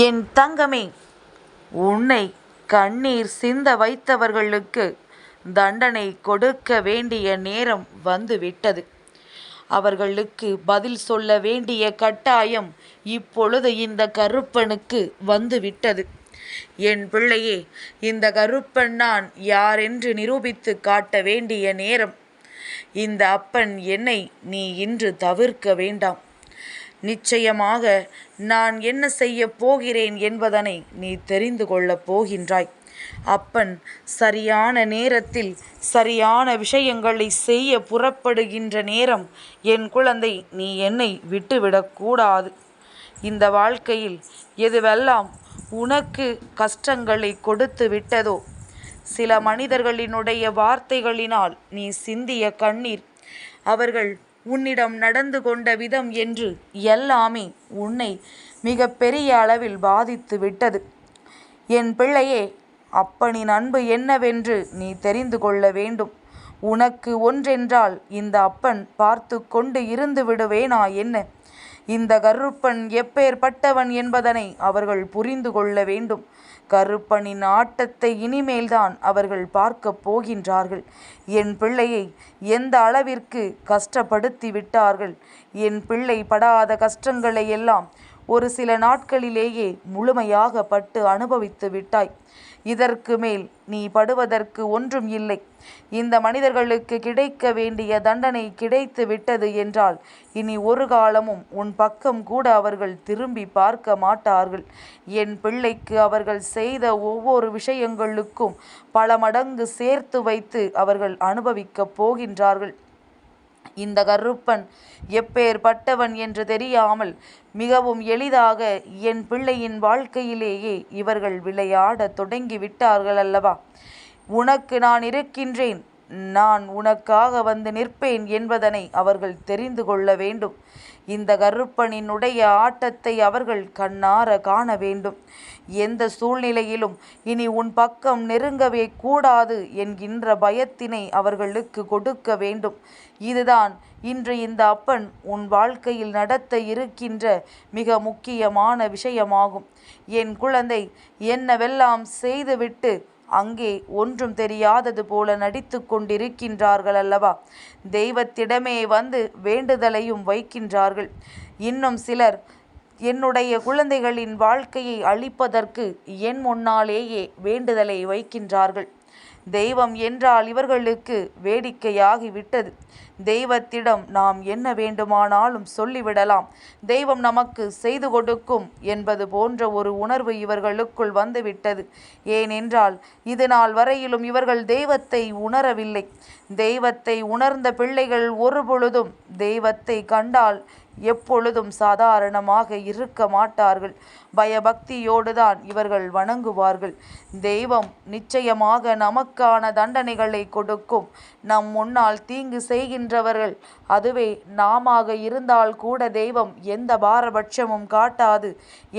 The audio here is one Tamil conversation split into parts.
என் தங்கமே உன்னை கண்ணீர் சிந்த வைத்தவர்களுக்கு தண்டனை கொடுக்க வேண்டிய நேரம் வந்துவிட்டது. அவர்களுக்கு பதில் சொல்ல வேண்டிய கட்டாயம் இப்பொழுது இந்த கருப்பனுக்கு வந்துவிட்டது. என் பிள்ளையே இந்த கருப்பன் நான் யாரென்று நிரூபித்து காட்ட வேண்டிய நேரம். இந்த அப்பன் என்னை நீ இன்று தவிர்க்க வேண்டாம். நிச்சயமாக நான் என்ன செய்யப் போகிறேன் என்பதனை நீ தெரிந்து கொள்ளப் போகின்றாய். அப்பன் சரியான நேரத்தில் சரியான விஷயங்களை செய்ய புறப்படுகின்ற நேரம் என் குழந்தை நீ என்னை விட்டுவிடக்கூடாது இந்த வாழ்க்கையில் எதுவெல்லாம் உனக்கு கஷ்டங்களை கொடுத்து விட்டதோ? சில மனிதர்களினுடைய வார்த்தைகளினால் நீ சிந்திய கண்ணீர். அவர்கள் உன்னிடம் நடந்து கொண்ட விதம் என்று எல்லாமே உன்னை மிக பெரிய அளவில் பாதித்து விட்டது. என் பிள்ளையே அப்பனின் அன்பு என்னவென்று நீ தெரிந்து கொள்ள வேண்டும். உனக்கு ஒன்றென்றால் இந்த அப்பன் பார்த்து கொண்டு இருந்து விடுவேனா என்ன? இந்த கருப்பன் எப்பேற்பட்டவன் என்பதனை அவர்கள் புரிந்து கொள்ள வேண்டும். கருப்பனின் ஆட்டத்தை இனிமேல்தான் அவர்கள் பார்க்கப் போகின்றார்கள். என் பிள்ளையை எந்த அளவிற்கு கஷ்டப்படுத்தி விட்டார்கள்? என் பிள்ளை படாத கஷ்டங்களை எல்லாம் ஒரு சில நாட்களிலேயே முழுமையாக பட்டு அனுபவித்து விட்டாய். இதற்கு மேல் நீ படுவதற்கு ஒன்றும் இல்லை. இந்த மனிதர்களுக்கு கிடைக்க வேண்டிய தண்டனை கிடைத்து விட்டது என்றால் இனி ஒரு காலமும் உன் பக்கம் கூட அவர்கள் திரும்பி பார்க்க மாட்டார்கள். என் பிள்ளைக்கு அவர்கள் செய்த ஒவ்வொரு விஷயங்களுக்கும் பல மடங்கு சேர்த்து வைத்து அவர்கள் அனுபவிக்கப் போகின்றார்கள். இந்த கருப்பன் எப்பேற்பட்டவன் என்று தெரியாமல் மிகவும் எளிதாக என் பிள்ளையின் வாழ்க்கையிலேயே இவர்கள் விளையாட தொடங்கி விட்டார்கள் அல்லவா? உனக்கு நான் இருக்கின்றேன். நான் உனக்காக வந்து நிற்பேன் என்பதனை அவர்கள் தெரிந்து கொள்ள வேண்டும். இந்த கருப்பனினுடைய ஆட்டத்தை அவர்கள் கண்ணார காண வேண்டும். எந்த சூழ்நிலையிலும் இனி உன் பக்கம் நெருங்கவே கூடாது என்கின்ற பயத்தினை அவர்களுக்கு கொடுக்க வேண்டும். இதுதான் இன்று இந்த அப்பன் உன் வாழ்க்கையில் நடத்த இருக்கின்ற மிக முக்கியமான விஷயமாகும். என் குழந்தை என்னவெல்லாம் செய்துவிட்டு அங்கே ஒன்றும் தெரியாதது போல நடித்து கொண்டிருக்கின்றார்கள் அல்லவா? தெய்வத்திடமே வந்து வேண்டுதலையும் வைக்கின்றார்கள். இன்னும் சிலர் என்னுடைய குழந்தைகளின் வாழ்க்கையை அழிப்பதற்கு என் முன்னாலேயே வேண்டுதலை வைக்கின்றார்கள். தெய்வம் என்றால் இவர்களுக்கு வேடிக்கையாகிவிட்டது. தெய்வத்திடம் நாம் என்ன வேண்டுமானாலும் சொல்லிவிடலாம். தெய்வம் நமக்கு செய்து கொடுக்கும் என்பது போன்ற ஒரு உணர்வு இவர்களுக்குள் வந்துவிட்டது. ஏனென்றால் இது நாள் வரையிலும் இவர்கள் தெய்வத்தை உணரவில்லை. தெய்வத்தை உணர்ந்த பிள்ளைகள் ஒருபொழுதும் தெய்வத்தை கண்டால் எப்பொழுதும் சாதாரணமாக இருக்க மாட்டார்கள். பயபக்தியோடு தான் இவர்கள் வணங்குவார்கள். தெய்வம் நிச்சயமாக நமக்கான தண்டனைகளை கொடுக்கும். நம் முன்னால் தீங்கு செய்கின்றவர்கள். அதுவே நாமாக இருந்தால் கூட தெய்வம் எந்த பாரபட்சமும் காட்டாது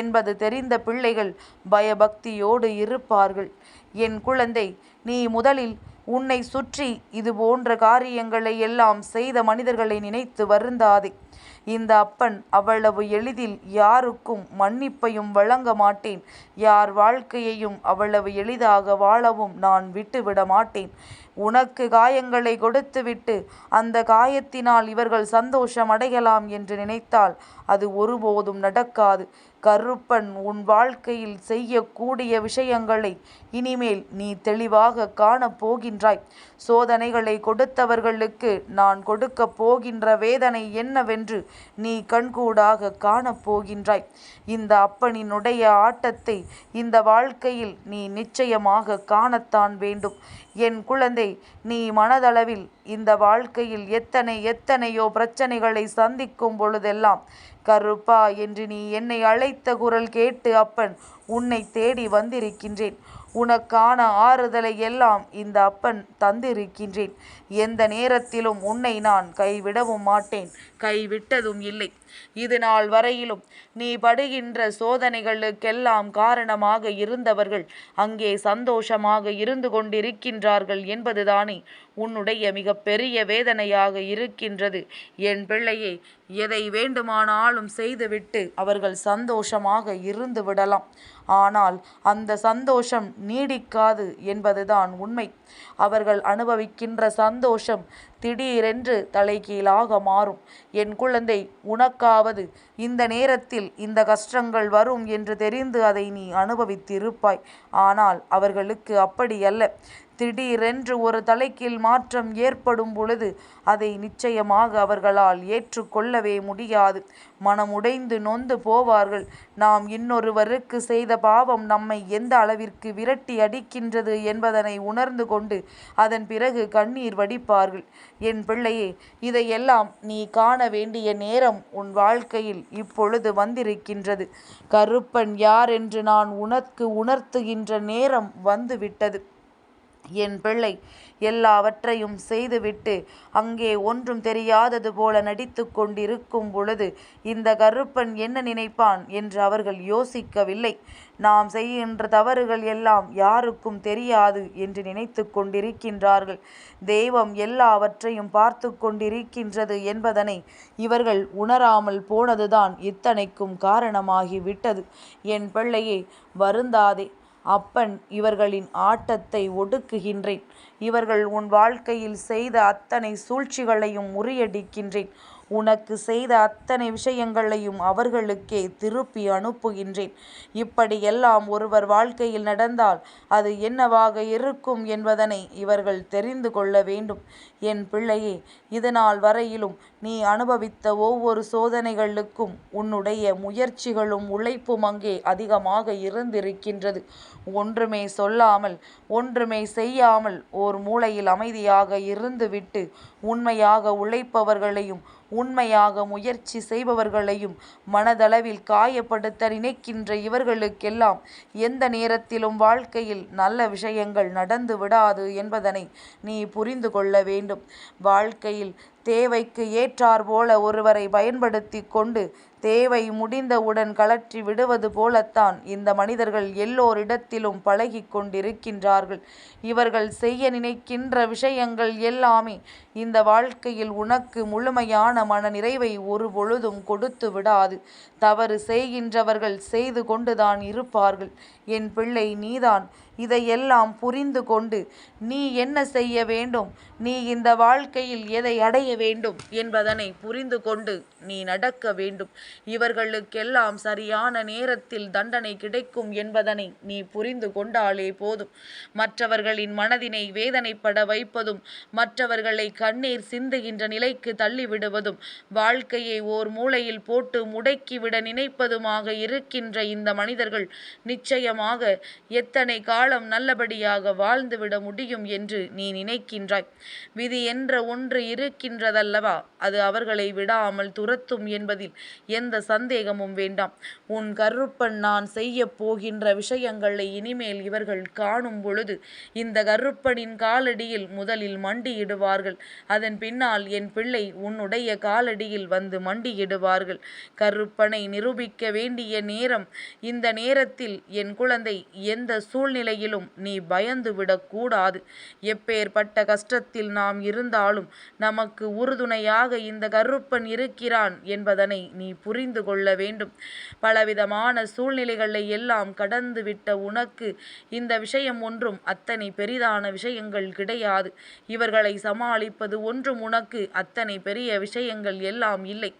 என்பது தெரிந்த பிள்ளைகள் பயபக்தியோடு இருப்பார்கள். என் குழந்தை நீ முதலில் உன்னை சுற்றி இது போன்ற காரியங்களை எல்லாம் செய்த மனிதர்களை நினைத்து வருந்தாதே. இந்த அப்பன் அவ்வளவு எளிதில் யாருக்கும் மன்னிப்பையும் வழங்க மாட்டேன். யார் வாழ்க்கையையும் அவ்வளவு எளிதாக வாழவும் நான் விட்டுவிட மாட்டேன். உனக்கு காயங்களை கொடுத்துவிட்டு அந்த காயத்தினால் இவர்கள் சந்தோஷம் அடையலாம் என்று நினைத்தால் அது ஒருபோதும் நடக்காது. கருப்பன் உன் வாழ்க்கையில் செய்யக்கூடிய விஷயங்களை இனிமேல் நீ தெளிவாக காணப் போகின்றாய். சோதனைகளை கொடுத்தவர்களுக்கு நான் கொடுக்கப் போகின்ற வேதனை என்னவென்று நீ கண்கூடாக காணப் போகின்றாய். இந்த அப்பனினுடைய ஆட்டத்தை இந்த வாழ்க்கையில் நீ நிச்சயமாக காணத்தான் வேண்டும். என் குழந்தை நீ மனதளவில் இந்த வாழ்க்கையில் எத்தனை எத்தனையோ பிரச்சனைகளை சந்திக்கும் பொழுதெல்லாம் கருப்பா என்று நீ என்னை அழைத்த குரல் கேட்டு அப்பன் உன்னை தேடி வந்திருக்கின்றேன். உனக்கான ஆறுதலை எல்லாம் இந்த அப்பன் தந்திருக்கின்றேன். எந்த நேரத்திலும் உன்னை நான் கைவிடவும் மாட்டேன். கைவிட்டதும் இல்லை. இது நாள் வரையிலும் நீ படுகின்ற சோதனைகளுக்கெல்லாம் காரணமாக இருந்தவர்கள் அங்கே சந்தோஷமாக இருந்து கொண்டிருக்கின்றார்கள் என்பதுதானே. உன்னுடைய மிகப்பெரிய வேதனையாக இருக்கின்றது. என் பிள்ளையே எதை வேண்டுமானாலும் செய்துவிட்டு அவர்கள் சந்தோஷமாக இருந்து விடலாம். ஆனால் அந்த சந்தோஷம் நீடிக்காது என்பதுதான் உண்மை. அவர்கள் அனுபவிக்கின்ற சந்தோஷம் திடீரென்று தலைகீழாக மாறும். என் குழந்தை உனக்காவது இந்த நேரத்தில் இந்த கஷ்டங்கள் வரும் என்று தெரிந்து அதை நீ அனுபவித்திருப்பாய். ஆனால் அவர்களுக்கு அப்படியல்ல திடீரென்று ஒரு தலைக்கீழ் மாற்றம் ஏற்படும் பொழுது அதை நிச்சயமாக அவர்களால் ஏற்றுக்கொள்ளவே முடியாது. மனமுடைந்து நொந்து போவார்கள். நாம் இன்னொருவருக்கு செய்த பாவம் நம்மை எந்த அளவிற்கு விரட்டி அடிக்கின்றது என்பதனை உணர்ந்து கொண்டு அதன் பிறகு கண்ணீர் வடிப்பார்கள். என் பிள்ளையே இதையெல்லாம் நீ காண வேண்டிய நேரம் உன் வாழ்க்கையில் இப்பொழுது வந்திருக்கின்றது. கருப்பன் யார் என்று நான் உனக்கு உணர்த்துகின்ற நேரம் வந்துவிட்டது. என் பிள்ளை எல்லாவற்றையும் செய்துவிட்டு அங்கே ஒன்றும் தெரியாதது போல நடித்து கொண்டிருக்கும் பொழுது இந்த கருப்பன் என்ன நினைப்பான் என்று அவர்கள் யோசிக்கவில்லை. நாம் செய்கின்ற தவறுகள் எல்லாம் யாருக்கும் தெரியாது என்று நினைத்து கொண்டிருக்கின்றார்கள். தெய்வம் எல்லாவற்றையும் பார்த்து கொண்டிருக்கின்றது என்பதனை இவர்கள் உணராமல் போனதுதான் இத்தனைக்கும் காரணமாகிவிட்டது. என் பிள்ளையே வருந்தாதே. அப்பன் இவர்களின் ஆட்டத்தை ஒடுக்குகின்றேன். இவர்கள் உன் வாழ்க்கையில் செய்த அத்தனை சூழ்ச்சிகளையும் முறியடிக்கின்றேன். உனக்கு செய்த அத்தனை விஷயங்களையும் அவர்களுக்கே திருப்பி அனுப்புகின்றேன். இப்படியெல்லாம் ஒருவர் வாழ்க்கையில் நடந்தால் அது என்னவாக இருக்கும் என்பதனை இவர்கள் தெரிந்து கொள்ள வேண்டும். என் பிள்ளையே இதனால் வரையிலும் நீ அனுபவித்த ஒவ்வொரு சோதனைகளுக்கும் உன்னுடைய முயற்சிகளும் உழைப்பும் அங்கே அதிகமாக இருந்திருக்கின்றது. ஒன்றுமே சொல்லாமல் ஒன்றுமே செய்யாமல் ஓர் மூலையில் அமைதியாக இருந்துவிட்டு உண்மையாக உழைப்பவர்களையும் உண்மையாக முயற்சி செய்பவர்களையும் மனதளவில் காயப்படுத்த நினைக்கின்ற இவர்களுக்கெல்லாம் எந்த நேரத்திலும் வாழ்க்கையில் நல்ல விஷயங்கள் நடந்து விடாது என்பதனை நீ புரிந்து கொள்ள வேண்டும். வாழ்க்கையில் தேவைக்கு ஏற்றார் போல ஒருவரை பயன்படுத்தி கொண்டு தேவை முடிந்தவுடன் கழற்றி விடுவது போலத்தான் இந்த மனிதர்கள் எல்லோரிடத்திலும் பழகி கொண்டிருக்கின்றார்கள். இவர்கள் செய்ய நினைக்கின்ற விஷயங்கள் எல்லாமே இந்த வாழ்க்கையில் உனக்கு முழுமையான மன நிறைவை ஒரு பொழுதும் கொடுத்து விடாது. தவறு செய்கின்றவர்கள் செய்து கொண்டுதான் இருப்பார்கள். என் பிள்ளை நீதான் இதையெல்லாம் புரிந்து கொண்டு நீ என்ன செய்ய வேண்டும்? நீ இந்த வாழ்க்கையில் எதை அடைய வேண்டும் என்பதனை புரிந்து கொண்டு நீ நடக்க வேண்டும். இவர்களுக்கெல்லாம் சரியான நேரத்தில் தண்டனை கிடைக்கும் என்பதனை நீ புரிந்து கொண்டாலே போதும். மற்றவர்களின் மனதினை வேதனைப்பட வைப்பதும் மற்றவர்களை கண்ணீர் சிந்துகின்ற நிலைக்கு தள்ளிவிடுவதும் வாழ்க்கையை ஓர் மூலையில் போட்டு முடக்கிவிட நினைப்பதுமாக இருக்கின்ற இந்த மனிதர்கள் நிச்சயமாக எத்தனை காலம் நல்லபடியாக வாழ்ந்துவிட முடியும் என்று நீ நினைக்கின்றாய். விதி என்ற ஒன்று இருக்கின்றதல்லவா? அது அவர்களை விடாமல் துரத்தும் என்பதில் எந்த சந்தேகமும் வேண்டாம். உன் கருப்பன் நான் செய்ய போகின்ற விஷயங்களை இனிமேல் இவர்கள் காணும் பொழுது இந்த கருப்பனின் காலடியில் முதலில் மண்டியிடுவார்கள். அதன் பின்னால் என் பிள்ளை உன்னுடைய காலடியில் வந்து மண்டியிடுவார்கள். கருப்பனை நிரூபிக்க வேண்டிய நேரம் இந்த நேரத்தில் என் குழந்தை எந்த சூழ்நிலையிலும் நீ பயந்து விடக்கூடாது எப்பேற்பட்ட கஷ்டத்தில் நாம் இருந்தாலும் நமக்கு உறுதுணையாக இந்த கருப்பன் இருக்கிறான் என்பதனை நீ புரிந்து கொள்ள வேண்டும். பலவிதமான சூழ்நிலைகளை எல்லாம் கடந்து விட்ட உனக்கு இந்த விஷயம் ஒன்றும் அத்தனை பெரிதான விஷயங்கள் கிடையாது. இவர்களை சமாளிப்பது ஒன்றும் உனக்கு அத்தனை பெரிய விஷயங்கள் எல்லாம் இல்லை.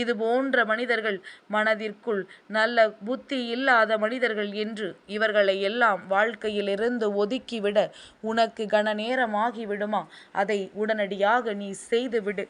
இது போன்ற மனிதர்கள் மனதிற்குள் நல்ல புத்தி இல்லாத மனிதர்கள் என்று இவர்களை எல்லாம் வாழ்க்கையிலிருந்து ஒதுக்கிவிட உனக்கு கன நேரமாகிவிடுமா? அதை உடனடியாக நீ செய்துவிடு.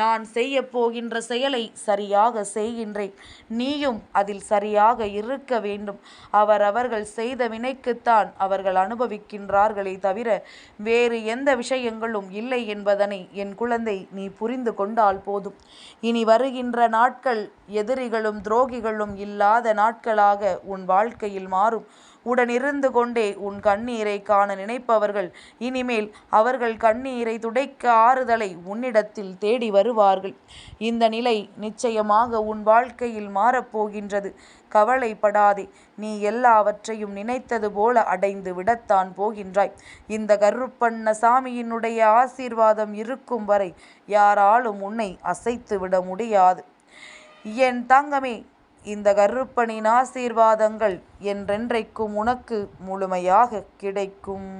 நான் செய்ய போகின்ற செயலை சரியாக செய் செய்கின்றேன். நீயும் அதில் சரியாக இருக்க வேண்டும். அவரவர்கள் செய்த வினைக்குத்தான் அவர்கள் அனுபவிக்கின்றார்களே தவிர வேறு எந்த விஷயங்களும் இல்லை என்பதனை என் குழந்தை நீ புரிந்து கொண்டால் போதும். இனி வருகின்ற நாட்கள் எதிரிகளும் துரோகிகளும் இல்லாத நாட்களாக உன் வாழ்க்கையில் மாறும். உடனிருந்து கொண்டே உன் கண்ணீரை காண நினைப்பவர்கள். இனிமேல் அவர்கள் கண்ணீரை துடைக்க ஆறுதலை உன்னிடத்தில் தேடி வருவார்கள். இந்த நிலை நிச்சயமாக உன் வாழ்க்கையில் மாறப்போகின்றது. கவலைப்படாதே நீ எல்லாவற்றையும் நினைத்தது போல அடைந்து விடத்தான் போகின்றாய். இந்த கருப்பண்ண சாமியினுடைய ஆசீர்வாதம் இருக்கும் வரை யாராலும் உன்னை அசைத்து விட முடியாது. என் தங்கமே இந்த கருப்பனின் ஆசீர்வாதங்கள் என்றென்றைக்கும் உனக்கு முழுமையாக கிடைக்கும்.